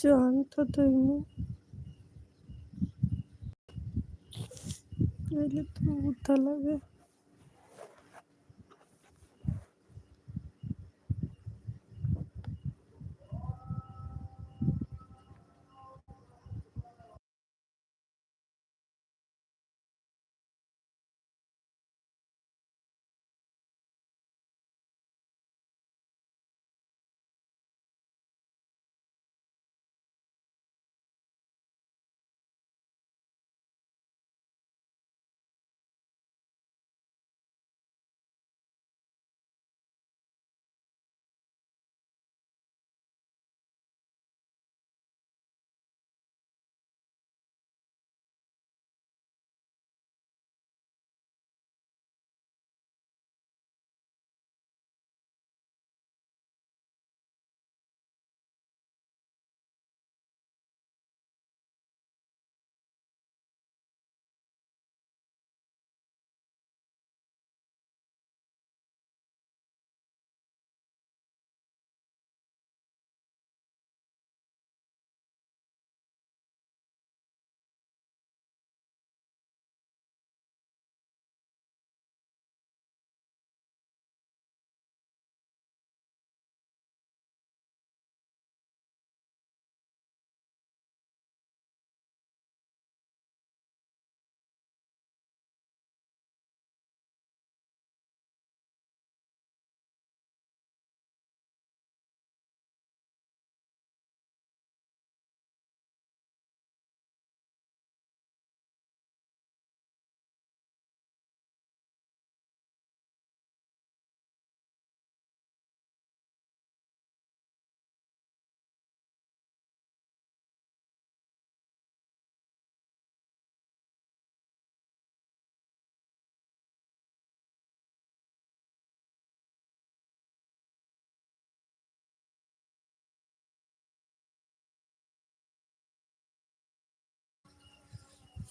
জান তো তুমি নইলে তো উঠা লাগে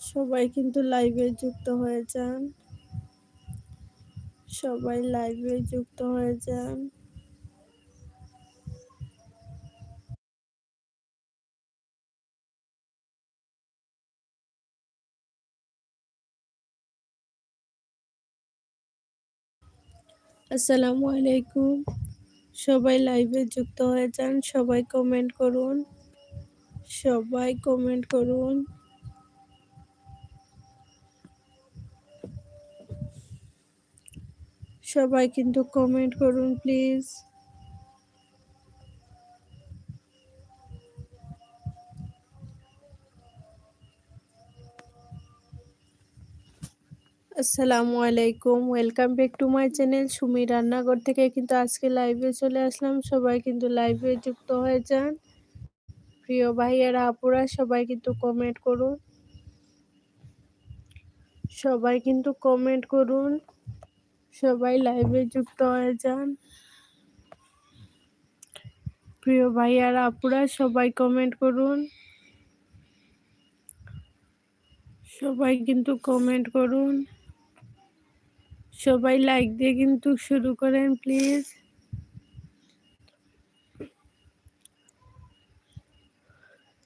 সবাই কিন্তু লাইভে যুক্ত হয়ে যান সবাই লাইভে যুক্ত হয়ে যান আসসালামু আলাইকুম। সবাই লাইভে যুক্ত হয়ে যান সবাই কমেন্ট করুন। সবাই কমেন্ট করুন। সবাই কিন্তু কমেন্ট করুন প্লিজ আসসালামু আলাইকুম welcome back to my channel Sumi রান্নাঘর থেকে কিন্তু আজকে লাইভে চলে আসলাম। সবাই কিন্তু লাইভে যুক্ত হয়ে যান। প্রিয় ভাইয়েরা, আপুরা, সবাই কিন্তু কমেন্ট করুন। সবাই কিন্তু কমেন্ট করুন। সবাই লাইভে যুক্ত হয়ে যান। প্রিয় ভাইয়ারা আপুরা, সবাই কমেন্ট করুন। সবাই কিন্তু কমেন্ট করুন। সবাই লাইক দিয়ে কিন্তু শুরু করেন প্লিজ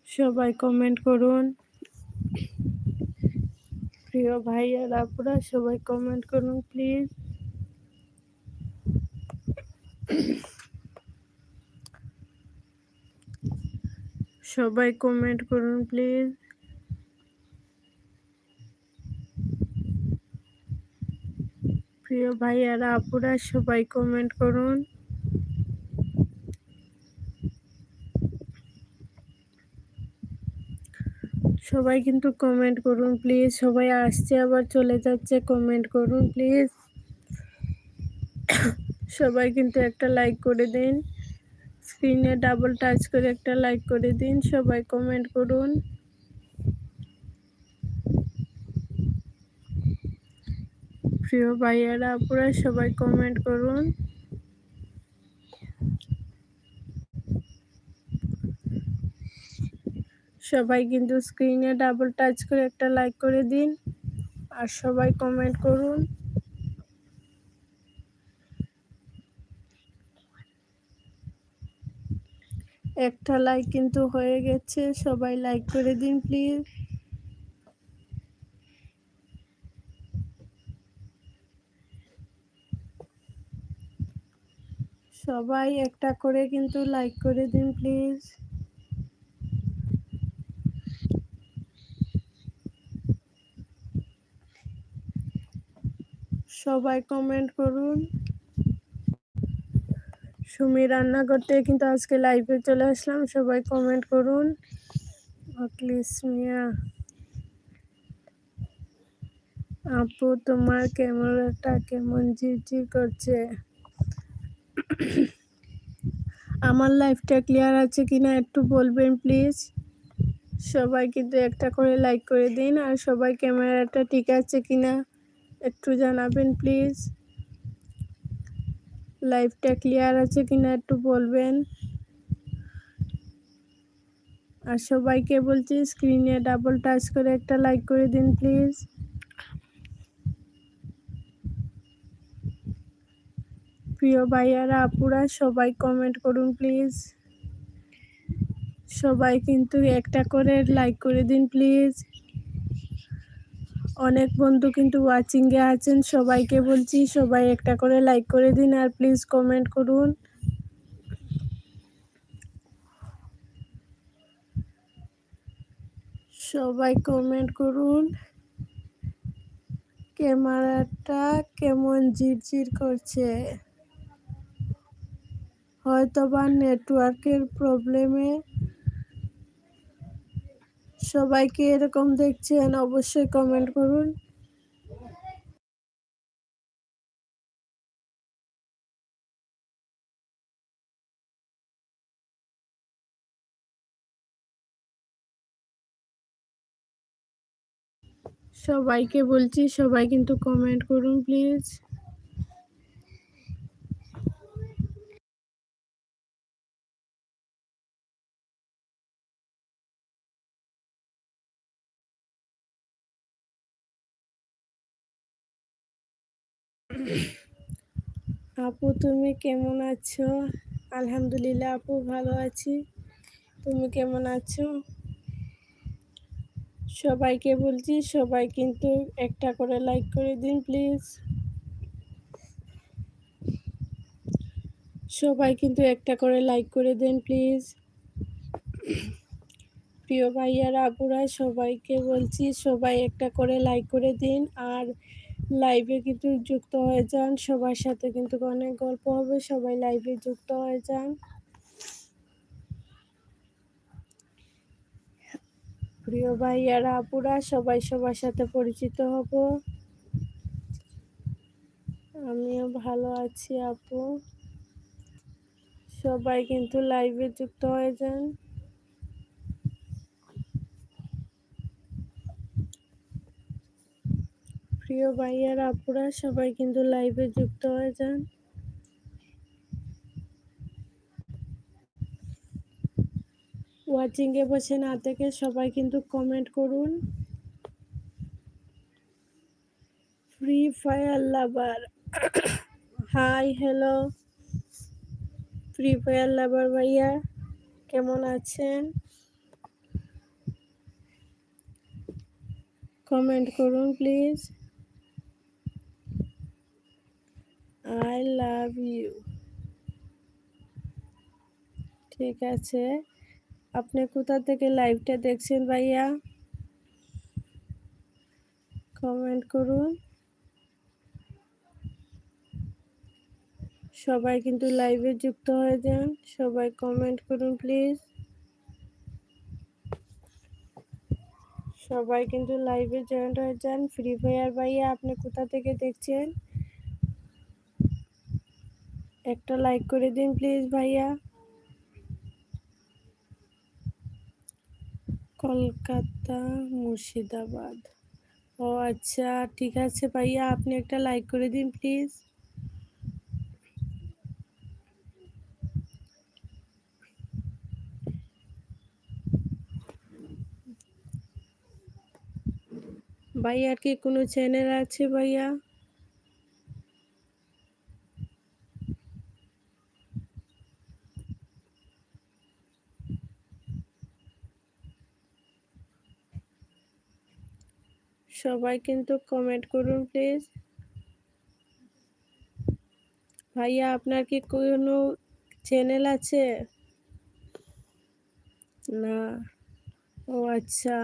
সবাই কমেন্ট করুন। প্রিয় ভাই আর আপুরা, সবাই কমেন্ট করুন প্লিজ সবাই কমেন্ট করুন প্লিজ প্রিয় ভাইয়ারা, আপুরা, সবাই কমেন্ট করুন। সবাই কিন্তু কমেন্ট করুন প্লিজ সবাই আসছে, আবার চলে যাচ্ছে কমেন্ট করুন প্লিজ সবাই কিন্তু একটা লাইক করে দিন। স্ক্রিনে ডাবল টাচ করে একটা লাইক করে দিন। সবাই কমেন্ট করুন। প্রিয় ভাইয়ারা, আপুরা, সবাই কমেন্ট করুন। সবাই কিন্তু স্ক্রিনে ডাবল টাচ করে একটা লাইক করে দিন। আর সবাই কমেন্ট করুন। একটা লাইক কিন্তু হয়ে গেছে। সবাই লাইক করে দিন প্লিজ সবাই একটা করে কিন্তু লাইক করে দিন প্লিজ সবাই কমেন্ট করুন। সুমি রান্না করতে কিন্তু আজকে লাইভে চলে আসলাম। সবাই কমেন্ট করুন। মিয়া। আপু, তোমার ক্যামেরাটা কেমন ঝিরঝির করছে? আমার লাইফটা ক্লিয়ার আছে কিনা একটু বলবেন প্লিজ সবাই কিন্তু একটা করে লাইক করে দিন। আর সবাই ক্যামেরাটা ঠিক আছে কিনা একটু জানাবেন প্লিজ লাইভটা ক্লিয়ার আছে কিনা একটু বলবেন? আর সবাইকে বলছি স্ক্রিনে ডাবল টাচ করে একটা লাইক করে দিন প্লিজ প্রিয় ভাইয়ারা, আপুরা, সবাই কমেন্ট করুন প্লিজ সবাই কিন্তু একটা করে লাইক করে দিন প্লিজ অনেক বন্ধু কিন্তু ওয়াচিংয়ে আছেন, সবাইকে বলছি সবাই একটা করে লাইক করে দিন আর প্লিজ কমেন্ট করুন। সবাই কমেন্ট করুন। ক্যামেরাটা কেমন ঝিরঝির করছে? হয়তো বা নেটওয়ার্কের প্রবলেমে সবাইকে এরকম দেখছেন অবশ্যই কমেন্ট করুন। সবাইকে বলছি সবাই কিন্তু কমেন্ট করুন প্লিজ আপু, তুমি কেমন আছো? আলহামদুলিল্লাহ আপু ভালো আছি। তুমি কেমন আছো? সবাইকে বলছি, সবাই কিন্তু একটা করে লাইক করে দিন প্লিজ সবাই কিন্তু একটা করে লাইক করে দিন প্লিজ প্রিয় ভাইয়ার, আপুরা, সবাইকে বলছি, সবাই একটা করে লাইক করে দিন। আর লাইভে কিন্তু যুক্ত হয়ে যান। সবার সাথে কিন্তু অনেক গল্প হবে। সবাই লাইভে যুক্ত হয়ে যান। প্রিয় ভাইয়ারা আপুরা, সবাই সবার সাথে পরিচিত হব। আমিও ভালো আছি, আপু। সবাই কিন্তু লাইভে যুক্ত হয়ে যান। প্রিয় ভাইয়ার আপুরা, সবাই কিন্তু লাইভে যুক্ত হয়ে যান। ওয়াচিংয়ে বসে না থেকে সবাই কিন্তু কমেন্ট করুন। Free Fire lover hi hello Free Fire lover ভাইয়া, কেমন আছেন? কমেন্ট করুন প্লিজ আই লাভ ইউ ঠিক আছে। আপনি কোথা থেকে লাইভটা দেখছেন ভাইয়া? কমেন্ট করুন। সবাই কিন্তু লাইভে যুক্ত হয়ে যান। সবাই কমেন্ট করুন প্লিজ সবাই কিন্তু লাইভে জয়েন্ট হয়ে যান। ফ্রি ফায়ার ভাইয়া, আপনি কোথা থেকে দেখছেন? একটা লাইক করে দিন প্লিজ ভাইয়া। কলকাতা মুর্শিদাবাদ। ও আচ্ছা ঠিক আছে ভাইয়া, আপনি একটা লাইক করে দিন প্লিজ ভাইয়ার কি কোনো চ্যানেল আছে ভাইয়া? সবাই কিন্তু কমেন্ট করুন প্লিজ ভাইয়া, আপনার কি কোনো চ্যানেল আছে? না। ও আচ্ছা।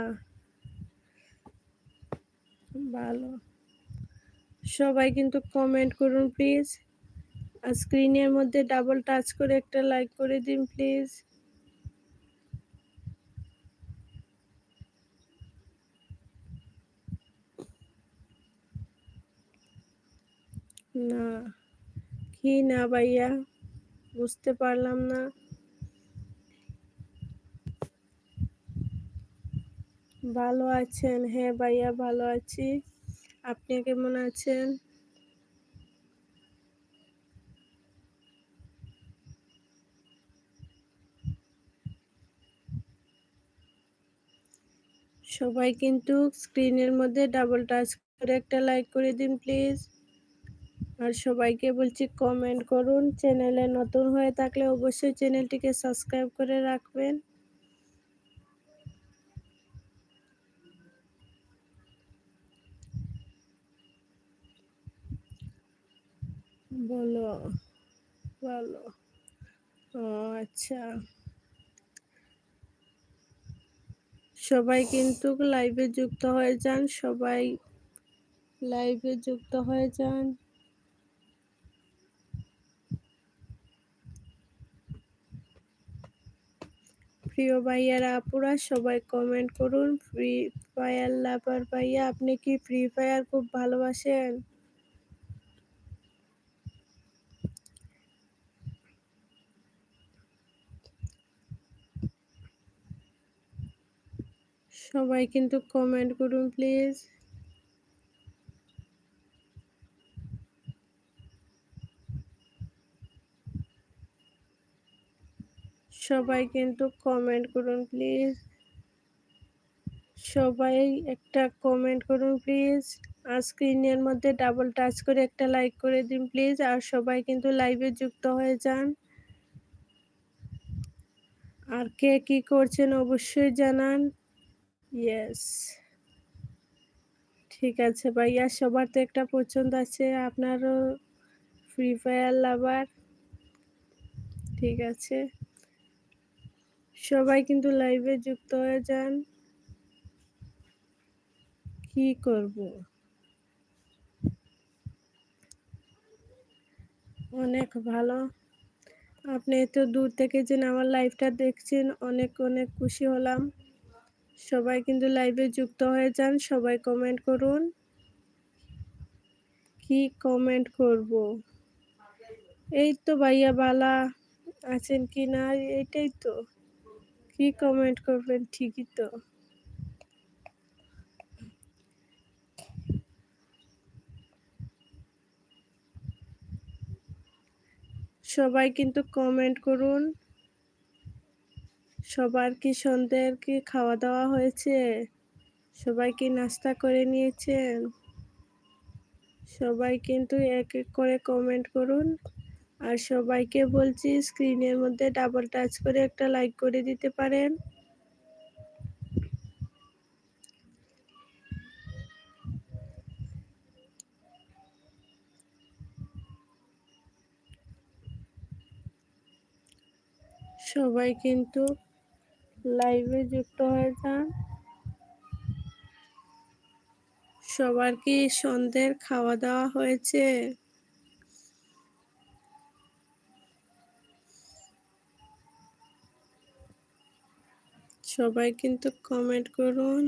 ভালো। সবাই কিন্তু কমেন্ট করুন প্লিজ আর স্ক্রিনের মধ্যে ডাবল টাচ করে একটা লাইক করে দিন প্লিজ না, কি না ভাইয়া? বুঝতে পারলাম না। ভালো আছেন? হ্যাঁ ভাইয়া, ভালো আছি। আপনি কেমন আছেন? সবাই কিন্তু স্ক্রিনের মধ্যে ডাবল টাচ করে একটা লাইক করে দিন প্লিজ আর সবাইকে বলছি কমেন্ট করুন। চ্যানেলে নতুন হয়ে থাকলে অবশ্যই চ্যানেলটিকে সাবস্ক্রাইব করে রাখবেন। বলো ও আচ্ছা। সবাই কিন্তু লাইভে যুক্ত হয়ে যান, সবাই লাইভে যুক্ত হয়ে যান। প্রিয় ভাইয়ারা, আপুরা সবাই কমেন্ট করুন। ফ্রি ফায়ার লাভার ভাইয়া, আপনি কি ফ্রি ফায়ার খুব ভালোবাসেন? সবাই কিন্তু কমেন্ট করুন প্লিজ সবাই কিন্তু কমেন্ট করুন প্লিজ সবাই একটা কমেন্ট করুন প্লিজ আর স্ক্রিনের মধ্যে ডাবল টাচ করে একটা লাইক করে দিন প্লিজ আর সবাই কিন্তু লাইভে যুক্ত হয়ে যান। আর কে কি করছেন অবশ্যই জানান। ইয়েস ঠিক আছে ভাইয়া, সবার তো একটা পছন্দ আছে, আপনারও ফ্রি ফায়ার লাভার ঠিক আছে। সবাই কিন্তু লাইভে যুক্ত হয়ে যান। কি করব? অনেক ভালো। আপনি এত দূর থেকে যে আমার লাইভটা দেখছেন, অনেক অনেক খুশি হলাম। সবাই কিন্তু লাইভে যুক্ত হয়ে যান, সবাই কমেন্ট করুন। কি কমেন্ট করব? এই তো ভাইয়া বালা, আছেন কি না? এইটাই তো। কি কমেন্ট করবেন? ঠিকই তো। সবাই কিন্তু কমেন্ট করুন। সবার কি সন্ধ্যের কি খাওয়া দাওয়া হয়েছে? সবাই কি নাস্তা করে নিয়েছেন? সবাই কিন্তু এক এক করে কমেন্ট করুন। আর সবাইকে বলছি স্ক্রিনের মধ্যে ডাবল টাচ করে একটা লাইক করে দিতে পারেন। সবাই কিন্তু লাইভে যুক্ত হয়ে যান। সবার কি সন্ধ্যের খাওয়া দাওয়া হয়েছে? সবাই কিন্তু কমেন্ট করুন।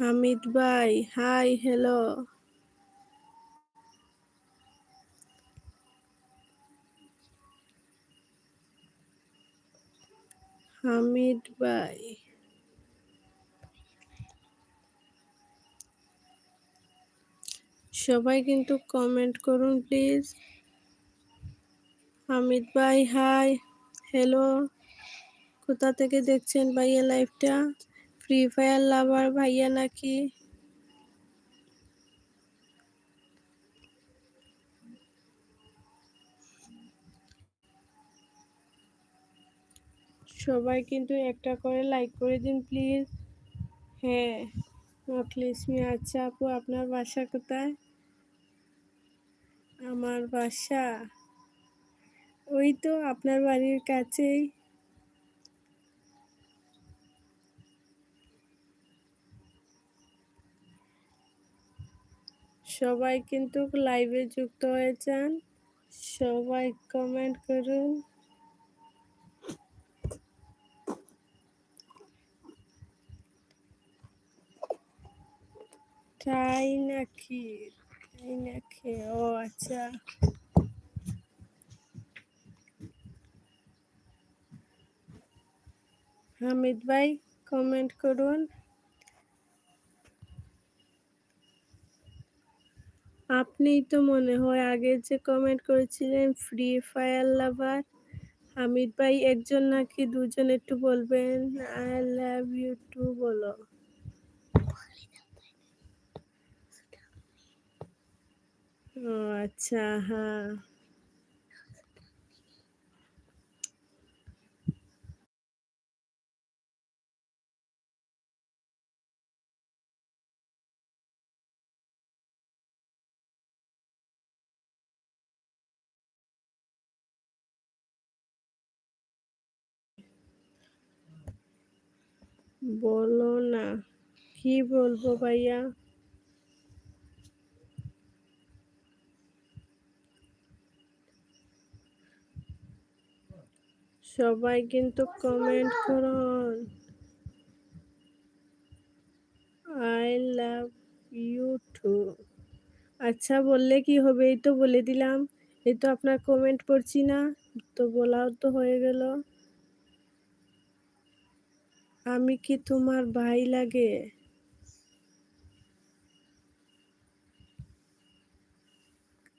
হামিদ ভাই হাই হ্যালো হামিদ ভাই। সবাই কিন্তু কমেন্ট করুন প্লিজ হামিদ ভাই হাই হ্যালো কোথা থেকে দেখছেন ভাইয়া লাইভটা? ফ্রি ফায়ার লাভার ভাইয়া নাকি? সবাই কিন্তু একটা করে লাইক করে দিন প্লিজ হ্যাঁ মখলিসমি আচ্ছা আপু, আপনার বাসা কোথায়? আমার বাসা। ওই তো আপনার বাড়ির কাছেই। সবাই কিন্তু লাইভে যুক্ত হয়েছেন। সবাই কমেন্ট করুন। তাই নাকি? তাই নাকি? ও আচ্ছা। হামিদ ভাই কমেন্ট করুন। আপনিই তো মনে হয় আগে যে কমেন্ট করেছিলেন ফ্রি ফায়ার লাভার হামিদ ভাই একজন নাকি দুজন একটু বলবেন? আই লাভ ইউ টু বলো। ও আচ্ছা হ্যাঁ। বলো না। কি বলব ভাইয়া? সবাই কিন্তু কমেন্ট করুন আই লাভ ইউ টু আচ্ছা বললে কি হবে? এই তো বলে দিলাম। এই তো আপনার কমেন্ট পড়ছি না। তো বলাও তো হয়ে গেল। আমি কি তোমার ভাই লাগে?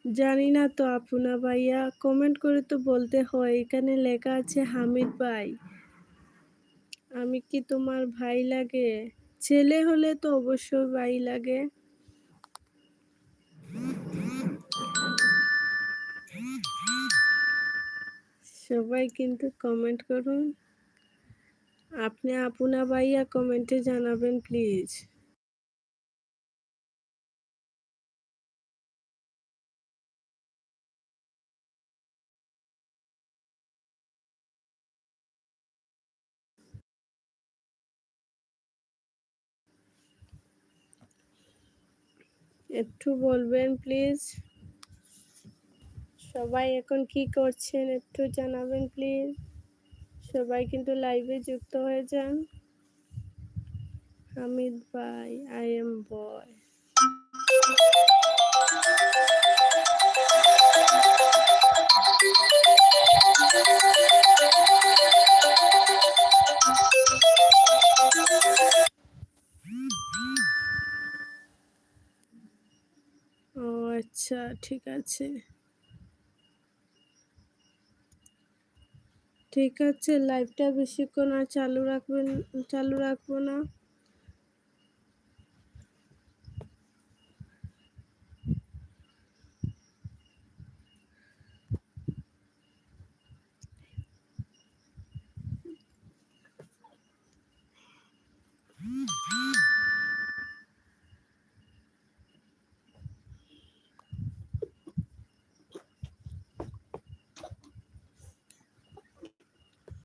জানি না তো আপনা ভাইয়া কমেন্ট করে তো বলতে হয়, এখানে লেখা আছে হামিদ ভাই। আমি কি তোমার ভাই লাগে? ছেলে হলে তো অবশ্যই ভাই লাগে। সবাই কিন্তু কমেন্ট করুন। আপনি আপনা ভাইয়া কমেন্টে জানাবেন প্লিজ একটু বলবেন প্লিজ সবাই এখন কি করছেন? একটু জানাবেন প্লিজ সবাই কিন্তু লাইভে যুক্ত হয়ে যান। হামিদ ভাই আই এম বয় ও আচ্ছা ঠিক আছে। ঠিক আছে লাইভটা বেশিক্ষণ আর চালু রাখবেন চালু রাখব না।